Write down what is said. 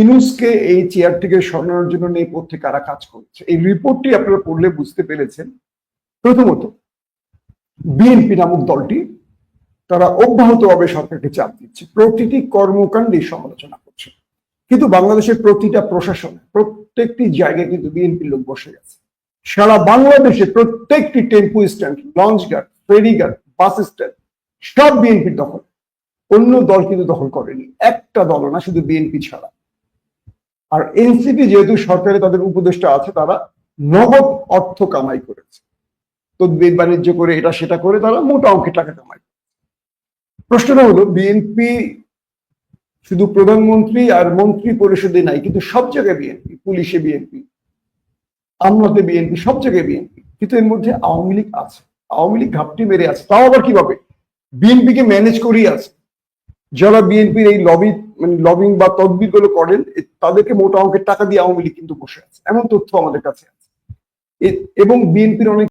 ইনুসকে এই চেয়ার থেকে সরানোর জন্য নেপথ্যে কারা কাজ করছে? এই রিপোর্টটি আপনারা পড়লে বুঝতে পেরেছেন। প্রথমত বিএনপি নামক দলটি, তারা অব্যাহতভাবে সরকারকে চাপ দিচ্ছে। প্রতিটি কর্মকাণ্ডে সমালোচনা করছে। কিন্তু বাংলাদেশের প্রতিটা প্রশাসনে, প্রত্যেকটি জায়গায় কিন্তু বিএনপির লোক বসে গেছে। সারা বাংলাদেশে প্রত্যেকটি টেম্পু স্ট্যান্ড, লঞ্চ ঘাট ফেরি ঘাট বাস স্ট্যান্ড, সব বিএনপির দখল। অন্য দল কিন্তু দখল করেনি। একটা দল না, শুধু বিএনপি ছাড়া। আর এনসিপি যেহেতু সরকারে তাদের উপদেষ্টা আছে, তারা নগদ অর্থ কামাই করেছে। তদ্বির বাণিজ্য করে এটা সেটা করে তারা মোটা অঙ্কের টাকা কামাই প্রশ্নটা হলো বিএনপি শুধু প্রধানমন্ত্রী আর মন্ত্রী পরিষদে নাই, কিন্তু সব জায়গায় বিএনপি পুলিশে বিএনপি আমলাতে বিএনপি সব জায়গায় বিএনপি কিন্তু এর মধ্যে আওয়ামী লীগ আছে। আওয়ামী লীগ ঘাপটি মেরে আছে। তাও আবার কীভাবে? বিএনপি কে ম্যানেজ করেই আছে। যারা বিএনপির এই লবি মানে লবিং বা তদবিরগুলো করেন তাদেরকে মোটা অঙ্কের টাকা দিয়ে আওয়ামী লীগ কিন্তু বসে আছে। এমন তথ্য আমাদের কাছে আছে। এবং বিএনপির অনেক